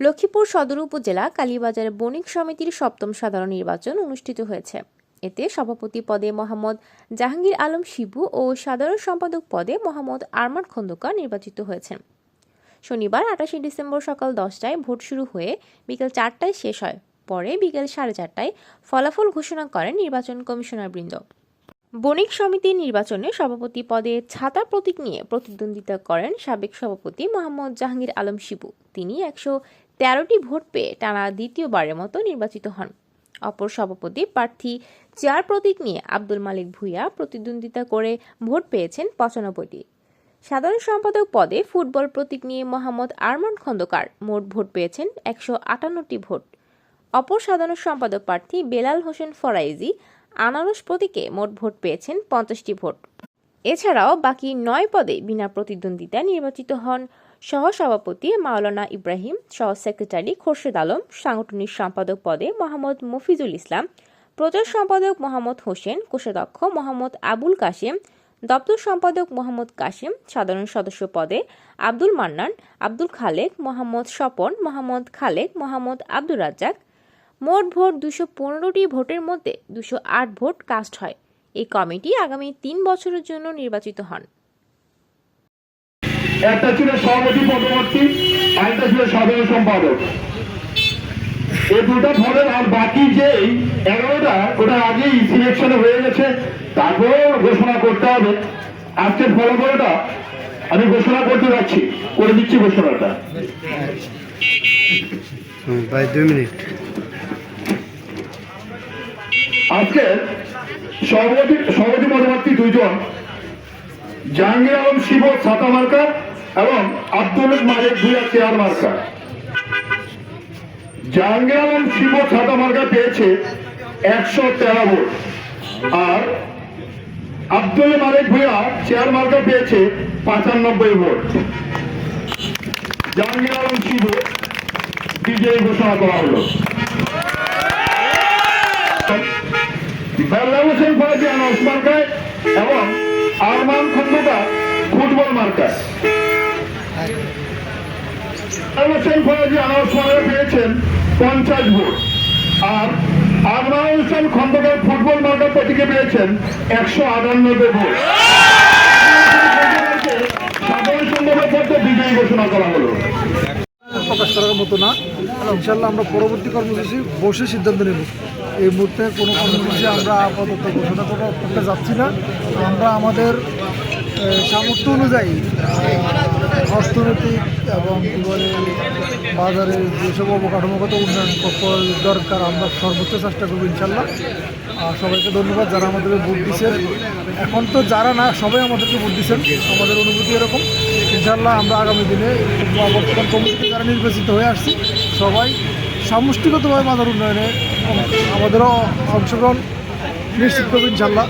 লক্ষ্মীপুর সদর উপজেলা কালীবাজার বণিক সমিতির সপ্তম সাধারণ নির্বাচন অনুষ্ঠিত হয়েছে। এতে সভাপতি পদে মোহাম্মদ জাহাঙ্গীর আলম শিবু ও সাধারণ সম্পাদক পদে মোহাম্মদ আরমান খন্দকার নির্বাচিত হয়েছেন। শনিবার আটাশে ডিসেম্বর সকাল দশটায় ভোট শুরু হয়ে বিকেল চারটায় শেষ হয়। পরে বিকেল সাড়ে চারটায় ফলাফল ঘোষণা করেন নির্বাচন কমিশনার বৃন্দ। বণিক সমিতির নির্বাচনে সভাপতি পদে ছাতা প্রতীক নিয়ে প্রতিদ্বন্দ্বিতা করেন সাবেক সভাপতি মোহাম্মদ জাহাঙ্গীর আলম শিবু। তিনি একশো তেরোটি ভোট পেয়ে টানা দ্বিতীয়বারের মতো নির্বাচিত হন। অপর সভাপতি প্রার্থী চেয়ার প্রতীক নিয়ে আব্দুল মালিক ভুইয়া প্রতিদ্বন্দ্বিতা করে ভোট পেয়েছেন পঁচানব্বইটি। সাধারণ সম্পাদক পদে ফুটবল প্রতীক নিয়ে মোহাম্মদ আরমান খন্দকার মোট ভোট পেয়েছেন একশো আটান্নটি ভোট। অপর সাধারণ সম্পাদক প্রার্থী বেলাল হোসেন ফরাইজি আনারস প্রতীকে মোট ভোট পেয়েছেন পঞ্চাশটি ভোট। এছাড়াও বাকি নয় পদে বিনা প্রতিদ্বন্দ্বিতায় নির্বাচিত হন সহসভাপতি মাওলানা ইব্রাহিম সহ সেক্রেটারি খোরশেদ আলম, সাংগঠনিক সম্পাদক পদে মোহাম্মদ মফিজুল ইসলাম, প্রচার সম্পাদক মোহাম্মদ হোসেন, কোষাধ্যক্ষ মোহাম্মদ আবুল কাশেম, দপ্তর সম্পাদক মোহাম্মদ কাশেম, সাধারণ সদস্য পদে আব্দুল মান্নান, আব্দুল খালেক, মোহাম্মদ স্বপন, মোহাম্মদ খালেক, মোহাম্মদ আব্দুর রাজ্জাক। মোট ভোট দুশো পনেরোটি ভোটের মধ্যে দুশো আট ভোট কাস্ট হয়। এই কমিটি আগামী তিন বছরের জন্য নির্বাচিত হন। একটা ছিল সভাপতি পদবর্তী আরেকটা ছিল সাধারণ সম্পাদক। এই দুটো ফলের আর বাকি যে এগারোটা ওটা আগেই সিলেকশনে হয়ে গেছে। তারপরেও ঘোষণা করতে হবে। আজকের ফলাফলটা আমি ঘোষণা করতে যাচ্ছি করে দিচ্ছি ঘোষণাটা। ভাই দুই মিনিট। আজকে সভাপতি সভাপতি পদপ্রার্থী দুইজন, জাহাঙ্গীর আলম শিব ছাতা মার্কা এবং আব্দুল মালিক ভুয়া চেয়ার মার্কা জাহাঙ্গীর আলম শিব ছাতা মার্কা পেয়েছে একশো তেরো ভোট। আর আব্দুল মালিক ভুয়া চেয়ার মার্কা পেয়েছে পঁচানব্বই ভোট। জাহাঙ্গীর আলম শিব বিজয়ী ঘোষণা করা হলো। বেল্লা হোসেন ফরাজি আনাউস মার্কায় এবং আরমান খন্দকার ফুটবল মার্কায়। হোসেন ফরাজি আনাউস মার্কা পেয়েছেন পঞ্চাশ ভোট আর আরমান হোসেন খন্দকার ফুটবল মার্কা প্রতীকে পেয়েছেন একশো আটান্নব্বই ভোট সাধারণ সম্পাদক পদে বিজয়ী ঘোষণা করা হলো। প্রকাশ করার মতো না। ইনশাল্লাহ আমরা পরবর্তী কর্মসূচি বসে সিদ্ধান্ত নেব। এই মুহূর্তে কোনো কর্মসূচি আমরা আপাতত ঘোষণা করা করতে যাচ্ছি না। আমরা আমাদের সামর্থ্য অনুযায়ী অর্থনৈতিক এবং কী বলে, বাজারের যেসব অবকাঠামোগত উন্নয়ন করা দরকার, আমরা সর্বোচ্চ চেষ্টা করব ইনশাল্লাহ। আর সবাইকে ধন্যবাদ যারা আমাদেরকে ভোট দিচ্ছেন। এখন তো যারা না, সবাই আমাদেরকে ভোট দিচ্ছেন। আমাদের অনুভূতি এরকম। ইনশাল্লাহ আমরা আগামী দিনে বর্তমান কমিটিতে যারা নির্বাচিত হয়ে আসছি, সবাই সামষ্টিগতভাবে বাজার উন্নয়নে আমাদেরও অংশগ্রহণ নিশ্চিত করবে ইনশাল্লাহ।